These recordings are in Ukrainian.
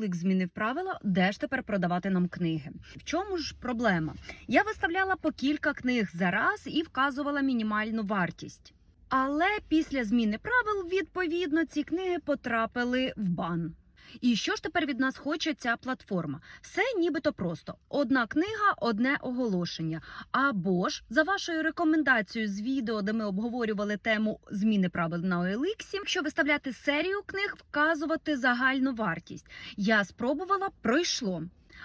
OLX змінив правила, де ж тепер продавати нам книги. В чому ж проблема? Я виставляла по кілька книг за раз і вказувала мінімальну вартість. Але після зміни правил, відповідно, ці книги потрапили в бан. І що ж тепер від нас хоче ця платформа? Все нібито просто: одна книга, одне оголошення. Або ж за вашою рекомендацією з відео, де ми обговорювали тему зміни правил на OLX, якщо виставляти серію книг, вказувати загальну вартість. Я спробувала, пройшло.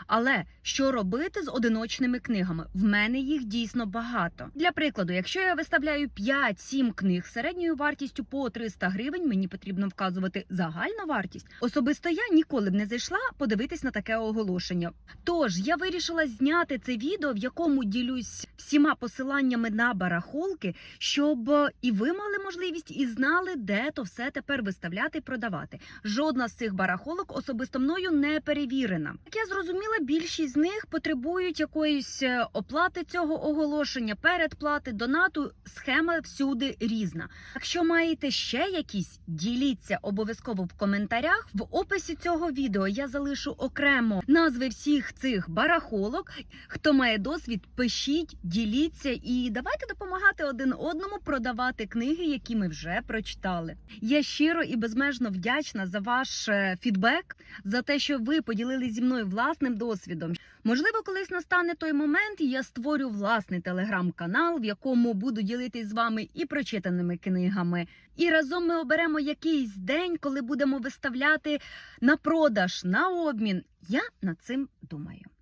Але що робити з одиночними книгами? В мене їх дійсно багато. Для прикладу, якщо я виставляю 5-7 книг середньою вартістю по 300 гривень, мені потрібно вказувати загальну вартість. Особисто я ніколи б не зайшла подивитись на таке оголошення. Тож я вирішила зняти це відео, в якому ділюсь всіма посиланнями на барахолки, щоб і ви мали можливість і знали, де то все тепер виставляти і продавати. Жодна з цих барахолок особисто мною не перевірена. Як я зрозуміла, більшість з них потребують якоїсь е, оплати цього оголошення, передплати, донату. Схема всюди різна. Якщо маєте ще якісь, діліться обов'язково в коментарях. В описі цього відео я залишу окремо назви всіх цих барахолок. Хто має досвід, пишіть, діліться і давайте допомагати один одному продавати книги, які ми вже прочитали. Я щиро і безмежно вдячна за ваш е, фідбек, за те, що ви поділилися зі мною власним досвідом. Можливо, колись настане той момент, і я створю власний телеграм-канал, в якому буду ділитись з вами і прочитаними книгами. І разом ми оберемо якийсь день, коли будемо виставляти на продаж, на обмін. Я над цим думаю.